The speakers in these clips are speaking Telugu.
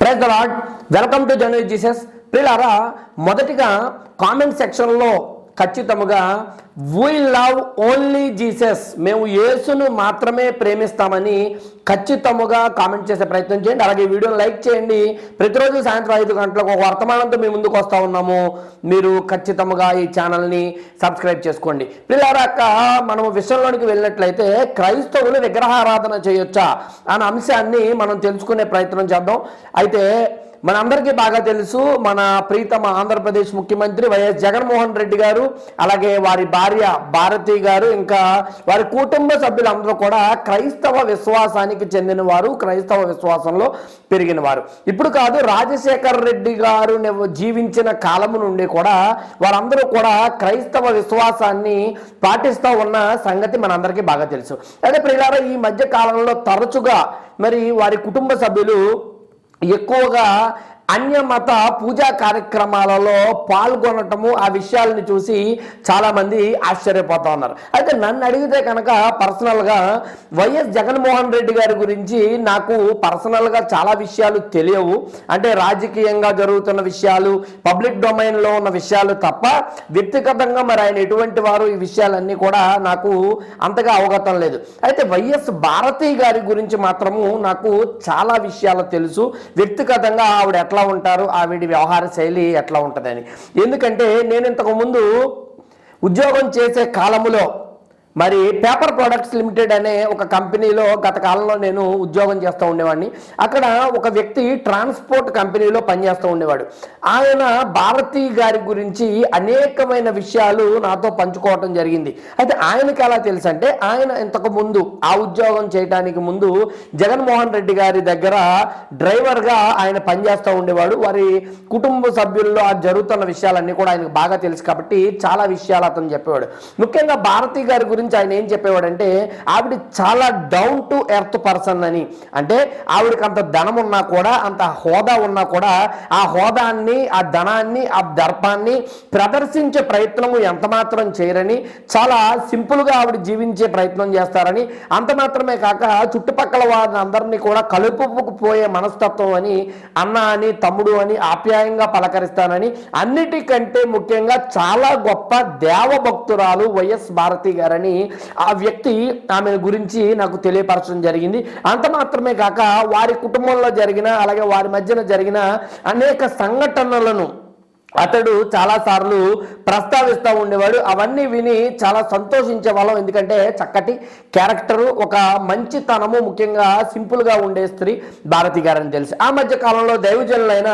Praise the lord welcome to journal Jesus పిల్లరా మొదటిగా కామెంట్ సెక్షన్లో ఖచ్చితముగా వీ లవ్ ఓన్లీ జీసస్ మేము యేసును మాత్రమే ప్రేమిస్తామని ఖచ్చితముగా కామెంట్ చేసే ప్రయత్నం చేయండి. అలాగే వీడియోని లైక్ చేయండి. ప్రతిరోజు సాయంత్రం ఐదు గంటలకు ఒక వర్తమానంతో మీ ముందుకు వస్తూ ఉన్నాము. మీరు ఖచ్చితంగా ఈ ఛానల్ని సబ్స్క్రైబ్ చేసుకోండి. పిల్లరాక మనం విషయంలోనికి వెళ్ళినట్లయితే క్రైస్తవులు విగ్రహారాధన చేయొచ్చా? అనే అంశాన్ని మనం తెలుసుకునే ప్రయత్నం చేద్దాం. అయితే మనందరికీ బాగా తెలుసు మన ప్రీతమ ఆంధ్రప్రదేశ్ ముఖ్యమంత్రి వైఎస్ జగన్మోహన్ రెడ్డి గారు అలాగే వారి భార్య భారతి గారు ఇంకా వారి కుటుంబ సభ్యులందరూ కూడా క్రైస్తవ విశ్వాసానికి చెందిన వారు క్రైస్తవ విశ్వాసంలో పెరిగిన వారు ఇప్పుడు కాదు రాజశేఖర్ రెడ్డి గారు జీవించిన కాలము నుండి కూడా వారందరూ కూడా క్రైస్తవ విశ్వాసాన్ని పాటిస్తూ ఉన్న సంగతి మనందరికీ బాగా తెలుసు. అయితే ప్రియులారా ఈ మధ్య కాలంలో తరచుగా మరి వారి కుటుంబ సభ్యులు ఎక్కువగా అన్యమత పూజా కార్యక్రమాలలో పాల్గొనటము ఆ విషయాలను చూసి చాలామంది ఆశ్చర్యపోతా ఉన్నారు. అయితే నన్ను అడిగితే కనుక పర్సనల్గా వైఎస్ జగన్మోహన్ రెడ్డి గారి గురించి నాకు పర్సనల్గా చాలా విషయాలు తెలియవు. అంటే రాజకీయంగా జరుగుతున్న విషయాలు పబ్లిక్ డొమైన్లో ఉన్న విషయాలు తప్ప వ్యక్తిగతంగా మరి ఆయన ఎటువంటి వారు ఈ విషయాలన్నీ కూడా నాకు అంతగా అవగతం లేదు. అయితే వైఎస్ భారతి గారి గురించి మాత్రము నాకు చాలా విషయాలు తెలుసు. వ్యక్తిగతంగా ఆవిడ ఎట్లా ఉంటారు ఆవిడ వ్యవహార శైలి ఎట్లా ఉంటుందని. ఎందుకంటే నేను ఇంతకు ముందు ఉద్యోగం చేసే కాలములో మరి పేపర్ ప్రొడక్ట్స్ లిమిటెడ్ అనే ఒక కంపెనీలో గత కాలంలో నేను ఉద్యోగం చేస్తూ ఉండేవాడిని. అక్కడ ఒక వ్యక్తి ట్రాన్స్పోర్ట్ కంపెనీలో పనిచేస్తూ ఉండేవాడు. ఆయన భారతి గారి గురించి అనేకమైన విషయాలు నాతో పంచుకోవటం జరిగింది. అయితే ఆయనకి ఎలా తెలుసు అంటే ఆయన ఇంతకు ముందు ఆ ఉద్యోగం చేయడానికి ముందు జగన్మోహన్ రెడ్డి గారి దగ్గర డ్రైవర్గా ఆయన పనిచేస్తూ ఉండేవాడు. వారి కుటుంబ సభ్యుల్లో ఆ జరుగుతున్న విషయాలన్నీ కూడా ఆయనకు బాగా తెలుసు కాబట్టి చాలా విషయాలు అతను చెప్పేవాడు. ముఖ్యంగా భారతి గారి గురించి ఆయన ఏం చెప్పేవాడంటే ఆవిడ చాలా డౌన్ టు ఎర్త్ పర్సన్ అని. అంటే ఆవిడకి అంత ధనం ఉన్నా కూడా అంత హోదా ఉన్నా కూడా ఆ హోదాన్ని ఆ ధనాన్ని ఆ దర్పాన్ని ప్రదర్శించే ప్రయత్నము ఎంత మాత్రం చేయరని చాలా సింపుల్గా ఆవిడ జీవించే ప్రయత్నం చేస్తారని అంత మాత్రమే కాక చుట్టుపక్కల వారిని అందరినీ కూడా కలుపుకుపోయే మనస్తత్వం అని అన్న అని తమ్ముడు అని ఆప్యాయంగా పలకరిస్తానని అన్నిటికంటే ముఖ్యంగా చాలా గొప్ప దేవభక్తురాలు వైఎస్ భారతి గారని ఆ వ్యక్తి ఆమె గురించి నాకు తెలియపరచడం జరిగింది. అంత మాత్రమే కాక వారి కుటుంబంలో జరిగిన అలాగే వారి మధ్యన జరిగిన అనేక సంఘటనలను అతడు చాలాసార్లు ప్రస్తావిస్తూ ఉండేవాడు. అవన్నీ విని చాలా సంతోషించే వాళ్ళం. ఎందుకంటే చక్కటి క్యారెక్టరు ఒక మంచితనము ముఖ్యంగా సింపుల్గా ఉండే స్త్రీ భారతి గారని తెలుసు. ఆ మధ్య కాలంలో దైవజనులైన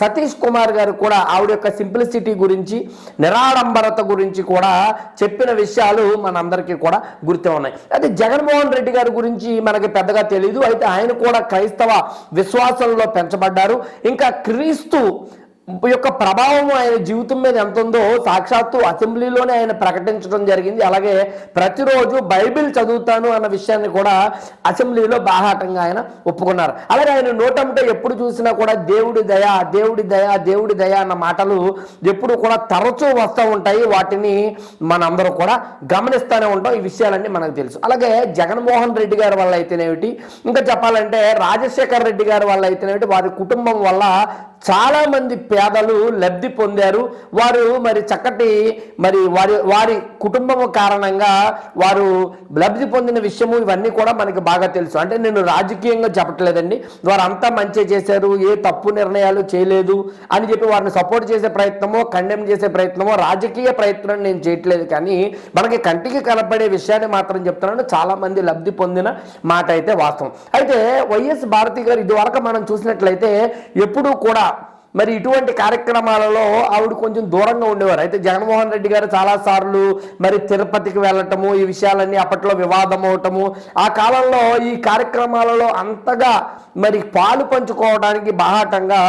సతీష్ కుమార్ గారు కూడా ఆవిడ యొక్క సింప్లిసిటీ గురించి నిరాడంబరత గురించి కూడా చెప్పిన విషయాలు మనందరికీ కూడా గుర్తే ఉన్నాయి. అయితే జగన్మోహన్ రెడ్డి గారి గురించి మనకి పెద్దగా తెలియదు అయితే ఆయన కూడా క్రైస్తవ విశ్వాసంలో పెంచబడ్డారు. ఇంకా క్రీస్తు యొక్క ప్రభావం ఆయన జీవితం మీద ఎంత ఉందో సాక్షాత్తు అసెంబ్లీలోనే ఆయన ప్రకటించడం జరిగింది. అలాగే ప్రతిరోజు బైబిల్ చదువుతాను అన్న విషయాన్ని కూడా అసెంబ్లీలో బాహాటంగా ఆయన ఒప్పుకున్నారు. అలాగే ఆయన నోటంటే ఎప్పుడు చూసినా కూడా దేవుడి దయ దేవుడి దయ దేవుడి దయ అన్న మాటలు ఎప్పుడు కూడా తరచూ వస్తూ ఉంటాయి. వాటిని మనందరూ కూడా గమనిస్తూనే ఉంటాం. ఈ విషయాలన్నీ మనకు తెలుసు. అలాగే జగన్మోహన్ రెడ్డి గారి వల్ల అయితేనేమిటి? ఇంకా చెప్పాలంటే రాజశేఖర్ రెడ్డి గారి వల్ల అయితేనేమిటి? వారి కుటుంబం వల్ల చాలామంది పేదలు లబ్ధి పొందారు. వారు మరి చక్కటి మరి వారి వారి కుటుంబం కారణంగా వారు లబ్ధి పొందిన విషయము ఇవన్నీ కూడా మనకి బాగా తెలుసు. అంటే నేను రాజకీయంగా చెప్పట్లేదండి. వారు అంతా మంచి చేశారు. ఏ తప్పు నిర్ణయాలు చేయలేదు అని చెప్పి వారిని సపోర్ట్ చేసే ప్రయత్నమో కండెమ్ చేసే ప్రయత్నమో రాజకీయ ప్రయత్నం నేను చేయట్లేదు. కానీ మనకి కంటికి కనపడే విషయాన్ని మాత్రం చెప్తున్నాను. చాలా మంది లబ్ధి పొందిన మాట అయితే వాస్తవం. అయితే వైఎస్ భారతి గారు ఇదివరకు మనం చూసినట్లయితే ఎప్పుడూ కూడా మరి ఇటువంటి కార్యక్రమాలలో ఆవిడ కొంచెం దూరంగా ఉండేవారు. అయితే జగన్మోహన్ రెడ్డి గారు చాలా సార్లు మరి తిరుపతికి వెళ్ళటము ఈ విషయాలన్నీ అప్పట్లో వివాదం అవటము ఆ కాలంలో ఈ కార్యక్రమాలలో అంతగా మరి పాలు పంచుకోవడానికి బాహాటంగా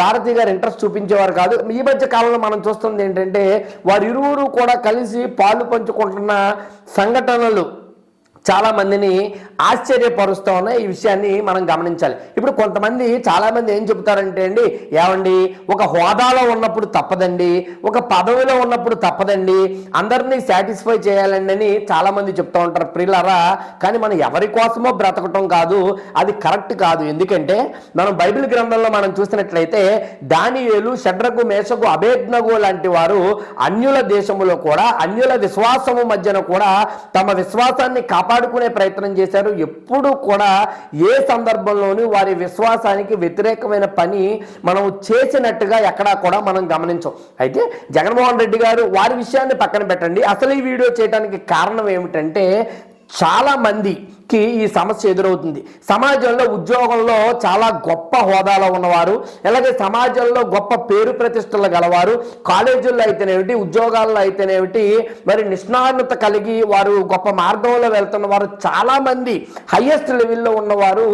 భారతి గారు ఇంట్రెస్ట్ చూపించేవారు కాదు. ఈ మధ్య కాలంలో మనం చూస్తుంది ఏంటంటే వారిరువురు కూడా కలిసి పాలు పంచుకుంటున్న సంఘటనలు చాలా మందిని ఆశ్చర్యపరుస్తూ ఉన్నాయి. ఈ విషయాన్ని మనం గమనించాలి. ఇప్పుడు కొంతమంది చాలామంది ఏం చెబుతారంటే అండి ఏమండి ఒక హోదాలో ఉన్నప్పుడు తప్పదండి ఒక పదవిలో ఉన్నప్పుడు తప్పదండి అందరినీ సాటిస్ఫై చేయాలండి అని చాలామంది చెప్తూ ఉంటారు ప్రియులరా. కానీ మనం ఎవరి కోసమో బ్రతకటం కాదు అది కరెక్ట్ కాదు. ఎందుకంటే మనం బైబిల్ గ్రంథంలో మనం చూసినట్లయితే దానియేలు షడ్రకు మేషకు అభేజ్ఞగు లాంటి వారు అన్యుల దేశములో కూడా అన్యుల విశ్వాసము మధ్యన కూడా తమ విశ్వాసాన్ని కాపాడుకునే ప్రయత్నం చేశారు. ఎప్పుడు కూడా ఏ సందర్భంలోనూ వారి విశ్వాసానికి వ్యతిరేకమైన పని మనం చేసినట్టుగా ఎక్కడా కూడా మనం గమనించం. అయితే జగన్మోహన్ రెడ్డి గారు వారి విషయాన్ని పక్కన పెట్టండి. అసలు ఈ వీడియో చేయడానికి కారణం ఏమిటంటే చాలా కి ఈ సమస్య ఎదురవుతుంది. సమాజంలో ఉద్యోగంలో చాలా గొప్ప హోదాలో ఉన్నవారు అలాగే సమాజంలో గొప్ప పేరు ప్రతిష్టలు గలవారు కాలేజీల్లో అయితేనేమిటి ఉద్యోగాల్లో అయితేనేమిటి మరి నిష్ణానత కలిగి వారు గొప్ప మార్గంలో వెళ్తున్న వారు చాలామంది హయ్యెస్ట్ లెవెల్లో ఉన్నవారు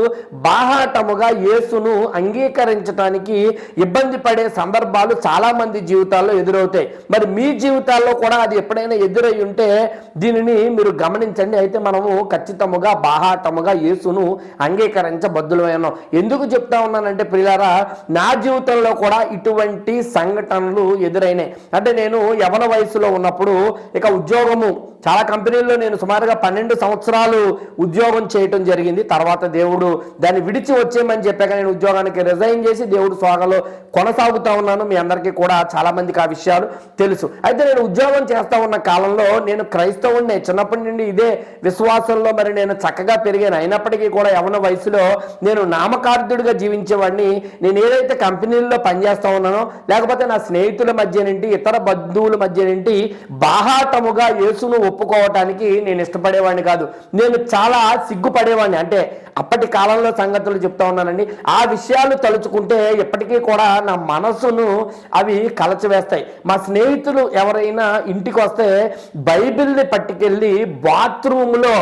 బాహాటముగా యేసును అంగీకరించడానికి ఇబ్బంది పడే సందర్భాలు చాలా మంది జీవితాల్లో ఎదురవుతాయి. మరి మీ జీవితాల్లో కూడా అది ఎప్పుడైనా ఎదురై ఉంటే దీనిని మీరు గమనించండి. అయితే మనము ఖచ్చితముగా బాహాటముగా యేసును అంగీకరించబద్దులమైనాం ఎందుకు చెప్తా ఉన్నానంటే ప్రియులారా నా జీవితంలో కూడా ఇటువంటి సంఘటనలు ఎదురైనాయి. అంటే నేను యవన వయసులో ఉన్నప్పుడు ఇక ఉద్యోగము చాలా కంపెనీల్లో నేను సుమారుగా పన్నెండు సంవత్సరాలు ఉద్యోగం చేయటం జరిగింది. తర్వాత దేవుడు దాన్ని విడిచి వచ్చేయమని చెప్పాక నేను ఉద్యోగానికి రిజైన్ చేసి దేవుడు స్వాగలో కొనసాగుతా ఉన్నాను. మీ అందరికీ కూడా చాలా మందికి ఆ విషయాలు తెలుసు. అయితే నేను ఉద్యోగం చేస్తా ఉన్న కాలంలో నేను క్రైస్తవుడిని. చిన్నప్పటి నుండి ఇదే విశ్వాసంలో మరి నేను చక్కగా పెరిగాను. అయినప్పటికీ కూడా యవన వయసులో నేను నామకార్థుడిగా జీవించేవాడిని. నేను ఏదైతే కంపెనీల్లో పనిచేస్తా ఉన్నానో లేకపోతే నా స్నేహితుల మధ్య నుండి ఇతర బంధువుల మధ్య నుండి బాహాటముగా యేసును ఒప్పుకోవటానికి నేను ఇష్టపడేవాడిని కాదు. నేను చాలా సిగ్గుపడేవాడిని. అంటే అప్పటి కాలంలో సంగతులు చెప్తా ఉన్నానండి. ఆ విషయాలు తలుచుకుంటే ఎప్పటికీ కూడా నా మనసును అవి కలచివేస్తాయి. మా స్నేహితులు ఎవరైనా ఇంటికి వస్తే బైబిల్ని పట్టుకెళ్ళి బాత్రూంలో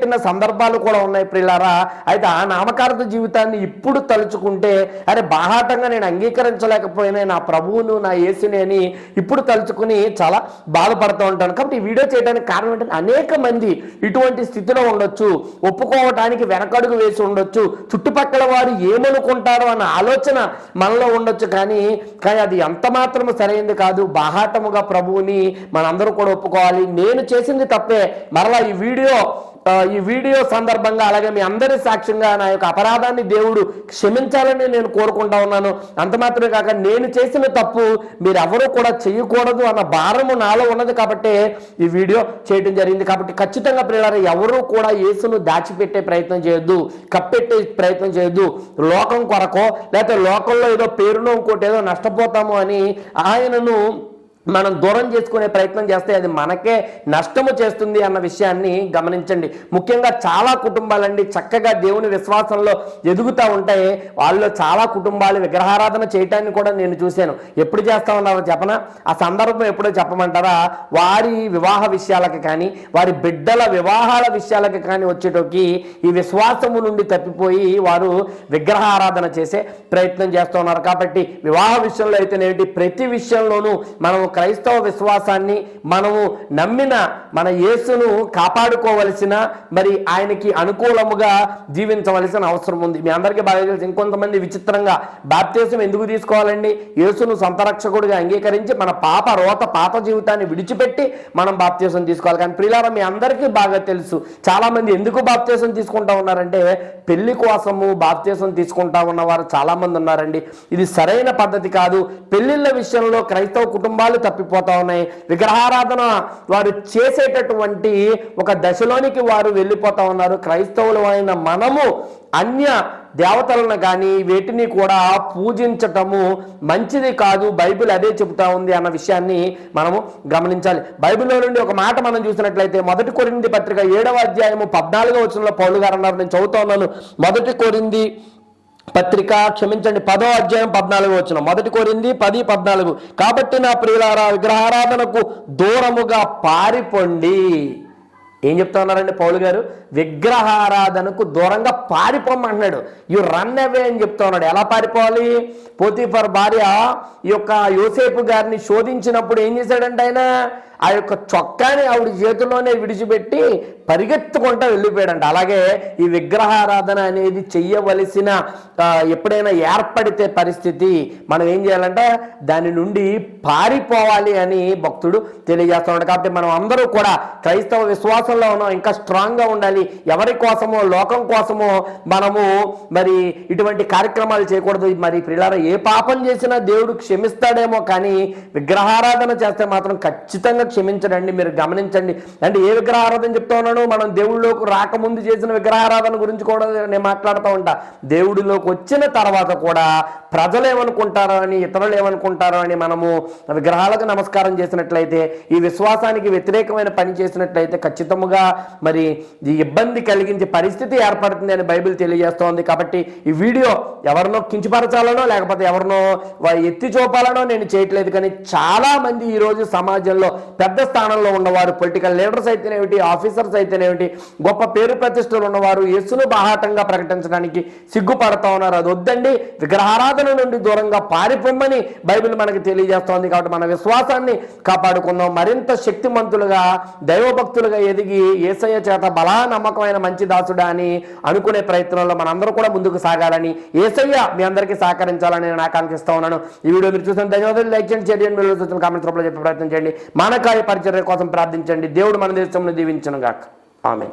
పెట్టిన సందర్భాలు కూడా ఉన్నాయి ప్రిలారా అయితే ఆ నామకార్థ జీవితాన్ని ఇప్పుడు తలుచుకుంటే అరే బాహాటంగా నేను అంగీకరించలేకపోయినా నా ప్రభువును నా యేసుని అని ఇప్పుడు తలుచుకుని చాలా బాధపడుతూ ఉంటాను. కాబట్టి ఈ వీడియో చేయడానికి కారణం ఏంటంటే అనేక మంది ఇటువంటి స్థితిలో ఉండొచ్చు ఒప్పుకోవటానికి వెనకడుగు వేసి ఉండొచ్చు చుట్టుపక్కల వారు ఏమనుకుంటారో అన్న ఆలోచన మనలో ఉండొచ్చు కానీ కానీ అది ఎంత మాత్రము సరైనది కాదు. బాహాటముగా ప్రభువుని మనందరూ కూడా ఒప్పుకోవాలి. నేను చేసింది తప్పే. మరలా ఈ వీడియో ఈ వీడియో సందర్భంగా అలాగే మీ అందరి సాక్ష్యంగా నా యొక్క అపరాధాన్ని దేవుడు క్షమించాలని నేను కోరుకుంటా ఉన్నాను. అంత మాత్రమే కాక నేను చేసిన తప్పు మీరు ఎవరూ కూడా చేయకూడదు అన్న భారము నాలో ఉన్నది కాబట్టి ఈ వీడియో చేయడం జరిగింది. కాబట్టి ఖచ్చితంగా పిల్లలు ఎవరూ కూడా యేసును దాచిపెట్టే ప్రయత్నం చేయొద్దు కప్పెట్టే ప్రయత్నం చేయొద్దు. లోకం కొరకో లేకపోతే లోకంలో ఏదో పేరునో ఇంకోటి ఏదో నష్టపోతాము అని ఆయనను మనం దూరం చేసుకునే ప్రయత్నం చేస్తే అది మనకే నష్టము చేస్తుంది అన్న విషయాన్ని గమనించండి. ముఖ్యంగా చాలా కుటుంబాలండి చక్కగా దేవుని విశ్వాసంలో ఎదుగుతూ ఉంటాయి వాళ్ళు చాలా కుటుంబాలు విగ్రహారాధన చేయటాన్ని కూడా నేను చూశాను. ఎప్పుడు చేస్తా ఉన్నారో చెప్పన? ఆ సందర్భం ఎప్పుడో చెప్పమంటారా? వారి వివాహ విషయాలకు కానీ వారి బిడ్డల వివాహాల విషయాలకు కానీ వచ్చేటోకి ఈ విశ్వాసము నుండి తప్పిపోయి వారు విగ్రహారాధన చేసే ప్రయత్నం చేస్తూ ఉన్నారు. కాబట్టి వివాహ విషయంలో అయితేనేమిటి? ప్రతి విషయంలోనూ మనం క్రైస్తవ విశ్వాసాన్ని మనము నమ్మిన మన యేసును కాపాడుకోవలసిన మరి ఆయనకి అనుకూలముగా జీవించవలసిన అవసరం ఉంది. మీ అందరికీ బాగా తెలిసి ఇంకొంతమంది విచిత్రంగా బాప్తీసం ఎందుకు తీసుకోవాలండి? యేసును సంతరక్షకుడిగా అంగీకరించి మన పాప రోత పాత జీవితాన్ని విడిచిపెట్టి మనం బాప్తీసం తీసుకోవాలి. కానీ ప్రియులారా మీ అందరికీ బాగా తెలుసు చాలామంది ఎందుకు బాప్తీసం తీసుకుంటా ఉన్నారంటే పెళ్ళి కోసము బాప్తీసం తీసుకుంటా ఉన్నవారు చాలామంది ఉన్నారండి. ఇది సరైన పద్ధతి కాదు. పెళ్ళిళ్ళ విషయంలో క్రైస్తవ కుటుంబాలు తప్పిపోతా ఉన్నాయి. విగ్రహారాధన వారు చేసేటటువంటి ఒక దశలోనికి వారు వెళ్ళిపోతా ఉన్నారు. క్రైస్తవులు అయిన మనము అన్య దేవతలను కానీ వీటిని కూడా పూజించటము మంచిది కాదు. బైబిల్ అదే చెబుతా ఉంది అన్న విషయాన్ని మనము గమనించాలి. బైబిల్లో నుండి ఒక మాట మనం చూసినట్లయితే మొదటి కొరింది పత్రిక ఏడవ అధ్యాయము పద్నాలుగో వచనంలో పౌలు గారు అన్నారు. నేను చదువుతా ఉన్నాను. మొదటి కొరింది పత్రిక క్షమించండి పదో అధ్యాయం పద్నాలుగు వచ్చిన మొదటి కోరింది పది పద్నాలుగు. కాబట్టి నా ప్రియులారా విగ్రహారాధనకు దూరముగా పారిపోండి. ఏం చెప్తా ఉన్నారండి పౌలు గారు? విగ్రహారాధనకు దూరంగా పారిపోమంటున్నాడు యు రన్ అవే అని చెప్తా ఉన్నాడు. ఎలా పారిపోవాలి? పోతీఫర్ భార్య ఈ యొక్క యోసేపు గారిని శోధించినప్పుడు ఏం చేశాడంటే ఆయన? ఆ యొక్క చొక్కాని ఆవిడ చేతిలోనే విడిచిపెట్టి పరిగెత్తుకుంటూ వెళ్ళిపోయాడంట. అలాగే ఈ విగ్రహారాధన అనేది చెయ్యవలసిన ఎప్పుడైనా ఏర్పడితే పరిస్థితి మనం ఏం చేయాలంటే దాని నుండి పారిపోవాలి అని భక్తుడు తెలియజేస్తున్నాడు. కాబట్టి మనం అందరూ కూడా క్రైస్తవ విశ్వాసంలో ఉన్నాం ఇంకా స్ట్రాంగ్గా ఉండాలి. ఎవరి కోసమో లోకం కోసమో మనము మరి ఇటువంటి కార్యక్రమాలు చేయకూడదు. మరి పిల్లల ఏ పాపం చేసినా దేవుడు క్షమిస్తాడేమో కానీ విగ్రహారాధన చేస్తే మాత్రం ఖచ్చితంగా క్షమించడండి. మీరు గమనించండి. అంటే ఏ విగ్రహారాధన చెప్తా ఉన్నాను మనం దేవుళ్ళలోకి రాకముందు చేసిన విగ్రహారాధన గురించి కూడా నేను మాట్లాడుతూ ఉంటా. దేవుడిలోకి వచ్చిన తర్వాత కూడా ప్రజలు ఏమనుకుంటారో అని ఇతరులు ఏమనుకుంటారో అని మనము విగ్రహాలకు నమస్కారం చేసినట్లయితే ఈ విశ్వాసానికి వ్యతిరేకమైన పని చేసినట్లయితే ఖచ్చితంగా మరి ఈ ఇబ్బంది కలిగించే పరిస్థితి ఏర్పడుతుంది అని బైబిల్ తెలియజేస్తోంది. కాబట్టి ఈ వీడియో ఎవరినో కించపరచాలనో లేకపోతే ఎవరినో ఎత్తి చూపాలనో నేను చేయట్లేదు. కానీ చాలా మంది ఈ రోజు సమాజంలో పెద్ద స్థానంలో ఉన్నవారు పొలిటికల్ లీడర్స్ అయితేనేమిటి ఆఫీసర్స్ అయితేనేమిటి గొప్ప పేరు ప్రతిష్టలు ఉన్నవారు యేసును బాహాటంగా ప్రకటించడానికి సిగ్గుపడతా ఉన్నారు. అది వద్దండి. విగ్రహారాధన నుండి దూరంగా పారిపోమ్మని బైబిల్ మనకి తెలియజేస్తోంది కాబట్టి మన విశ్వాసాన్ని కాపాడుకుందాం. మరింత శక్తిమంతులుగా దైవభక్తులుగా ఎదిగి ఏసయ్య చేత బలా నమ్మకమైన మంచి దాసుడా అని అనుకునే ప్రయత్నంలో మనందరూ కూడా ముందుకు సాగాలని ఏసయ్య మీ అందరికీ సహకరించాలని నేను ఆకాంక్షిస్తా ఉన్నాను. ఈ వీడియో మీరు చూసిన ధన్యవాదాలు. లైక్ చేయండి షేర్ చేయండి మీరు చూసిన కామెంట్స్ రూపంలో చెప్పే ప్రయత్నం చేయండి. మానకాయ పరిచర్య కోసం ప్రార్థించండి. దేవుడు మన దేశంలో దీవించను గాక ఆమె